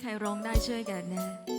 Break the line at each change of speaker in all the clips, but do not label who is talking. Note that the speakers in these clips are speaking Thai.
ใครร้องได้ช่วยกันนะ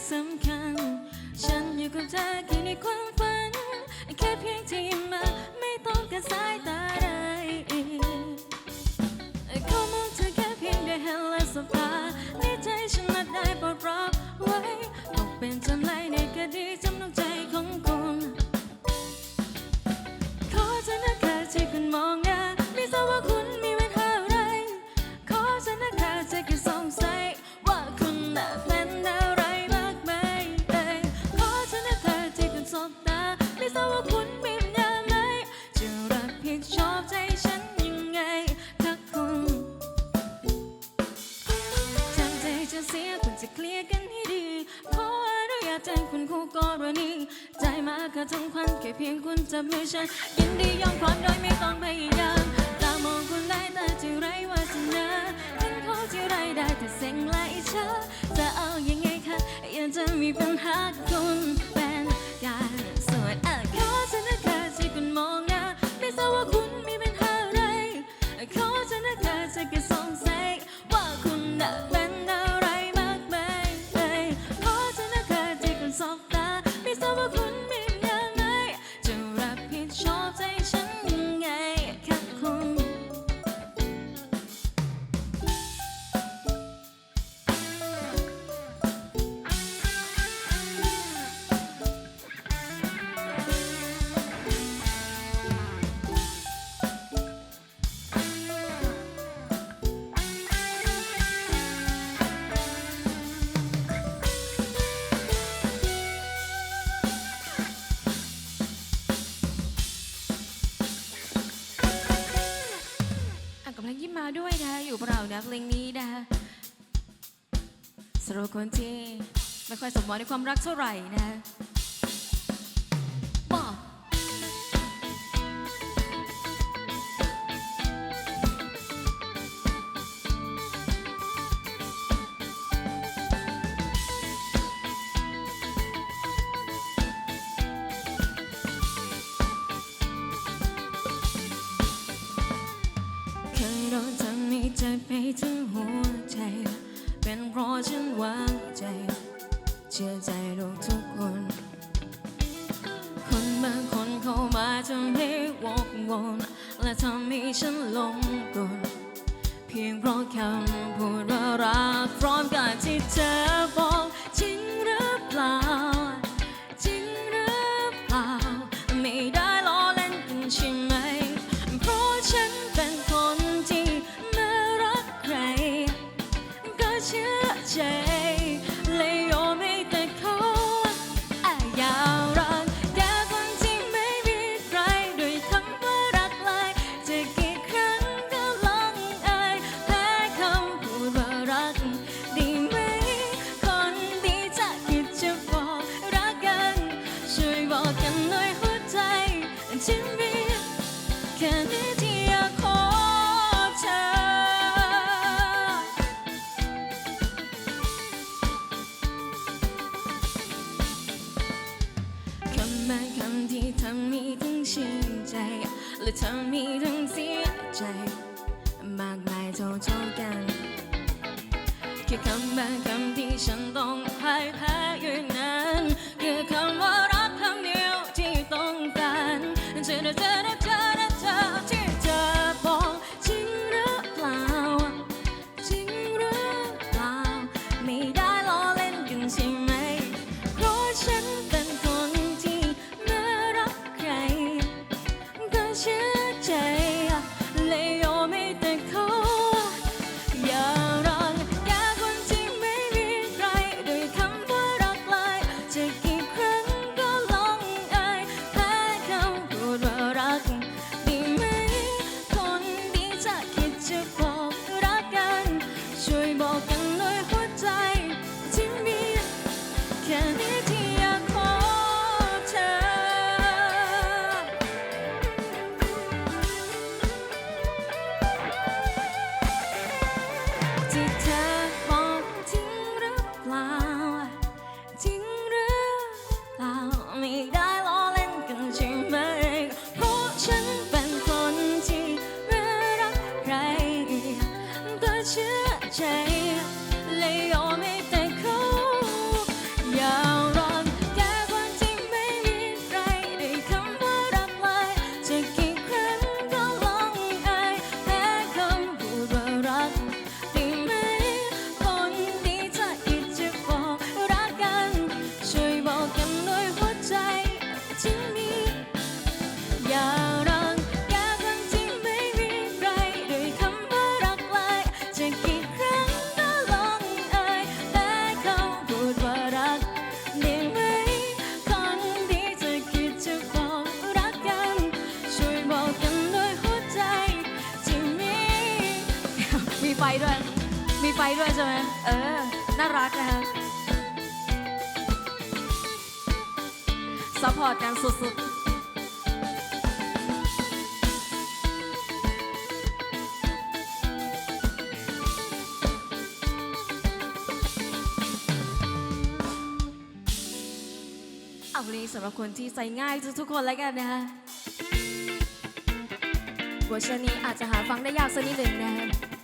สำคัญ ฉันอยู่กับเธอแค่ในความฝัน แค่เพียงที่มาไม่ต้องการสายตาใดเขามองเธอแค่เพียงด้วยแฮลและสบตาในใจฉันนัดได้ปลดล็อกไว้ตกเป็นจำเลยในคดีจำนองใจของคุณขอเธอนะค่ะที่คุณมองหน้าไม่ทราบว่าคุณ ฉันยินดียอมความโดยไม่ต้องพยายามตามองคนได้แต่จะไรวาสนาเป็นเขาที่ไรได้แต่เสียงไหลเชอจะเอายังไงคะอยากจะมีปัญหา ดาสำหรับคนที่ไม่ค่อยสมหวังในความรักเท่าไหร่นะ ไปถึงหัวใจ เป็นเพราะฉันวางใจ เชื่อใจลงทุกคน คนบางคนเข้ามาทำให้วกวนและทำให้ฉันหลงกลเพียงเพราะคำพูดว่ารักพร้อมกันที่เธอบอกจริงหรือเปล่า กันสุดๆเอาเพลงสำหรับคนที่ใจง่ายทุกทุกคนแล้วกันนะคะเวอร์ชันนี้อาจจะหาฟังได้ยากสักนิดหนึ่งนะคะ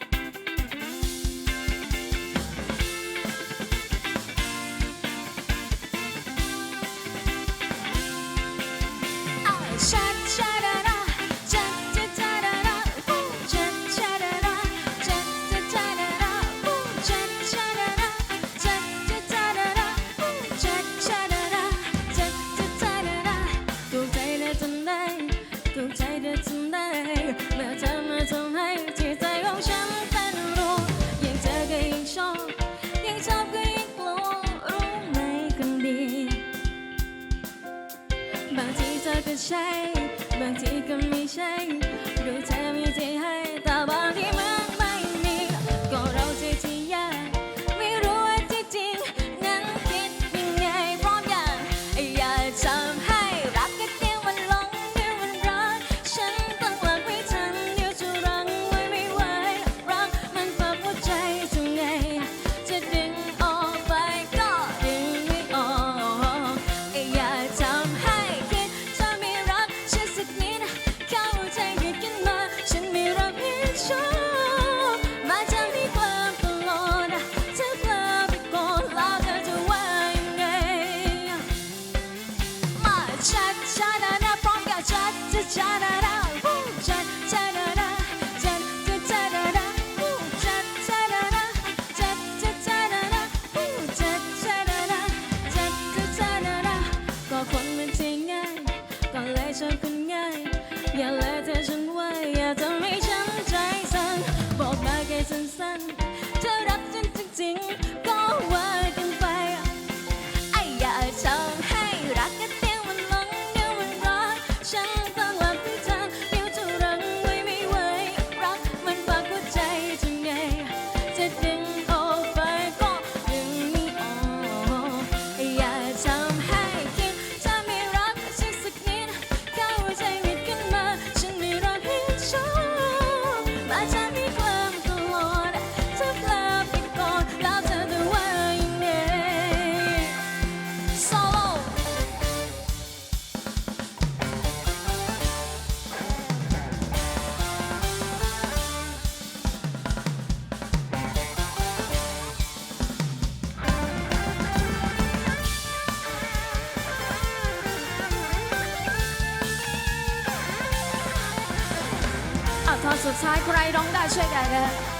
บางทีเธอก็ใช่ บางทีก็ไม่ใช่ ดูเธอมีใจให้แต่บางทีมัน สุดท้ายใครร้องได้ช่วยกันนะ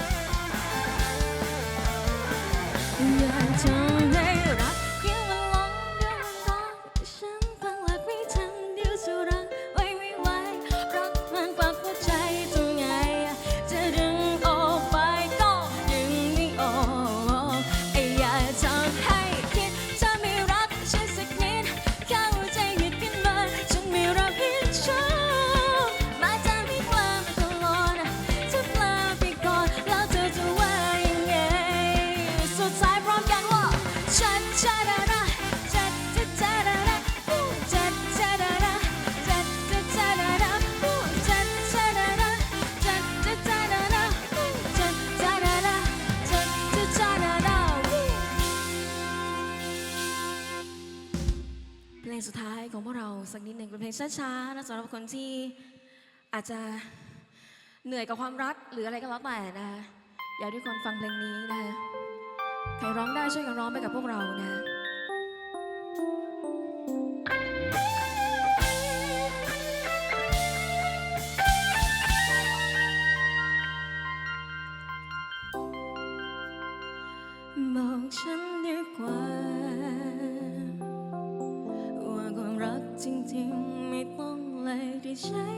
เพลงสุดท้ายของพวกเราสักนิดหนึ่งเป็นเพลงช้าๆนะสำหรับคนที่อาจจะเหนื่อยกับความรักหรืออะไรก็แล้วแต่นะอยากให้ทุกคนฟังเพลงนี้นะใครร้องได้ช่วยกันร้องไปกับพวกเรานะบอกฉันดีกว่า 谁？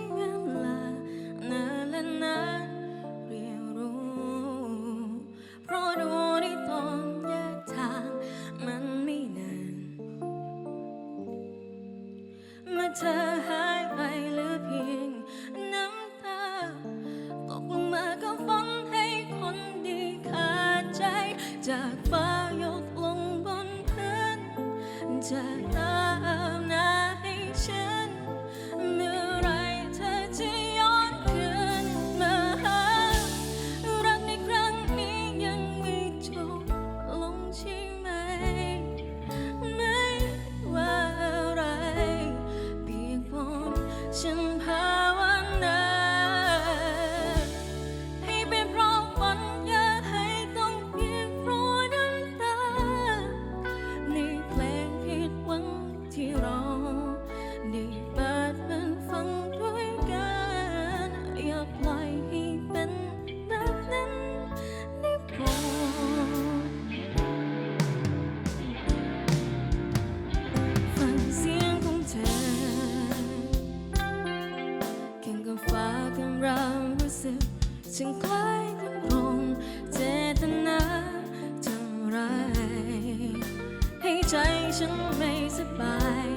จึงคล้ายกับคงเจตนาทำร้าให้ใจฉันไม่สบาย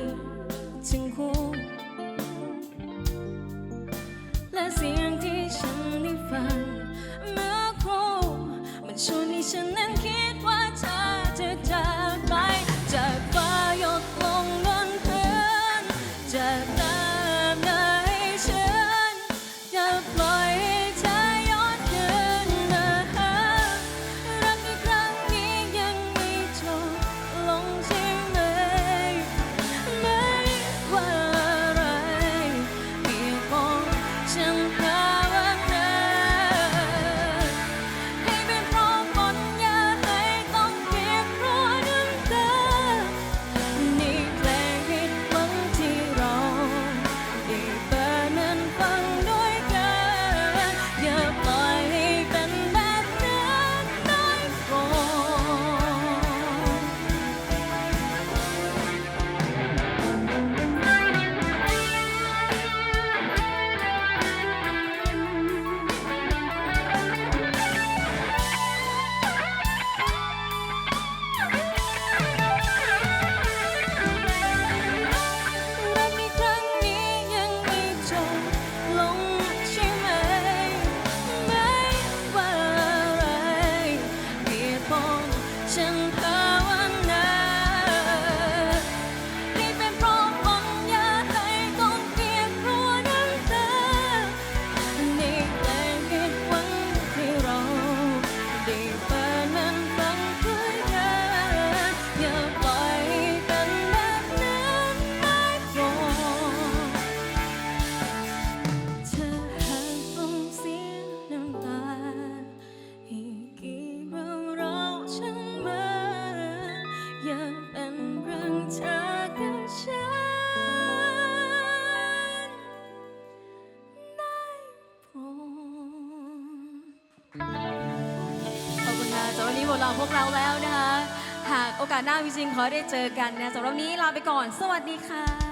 พวกเราแล้วนะคะ หากโอกาสหน้าจริงๆขอได้เจอกันนะสำหรับวันนี้ลาไปก่อน สวัสดีค่ะ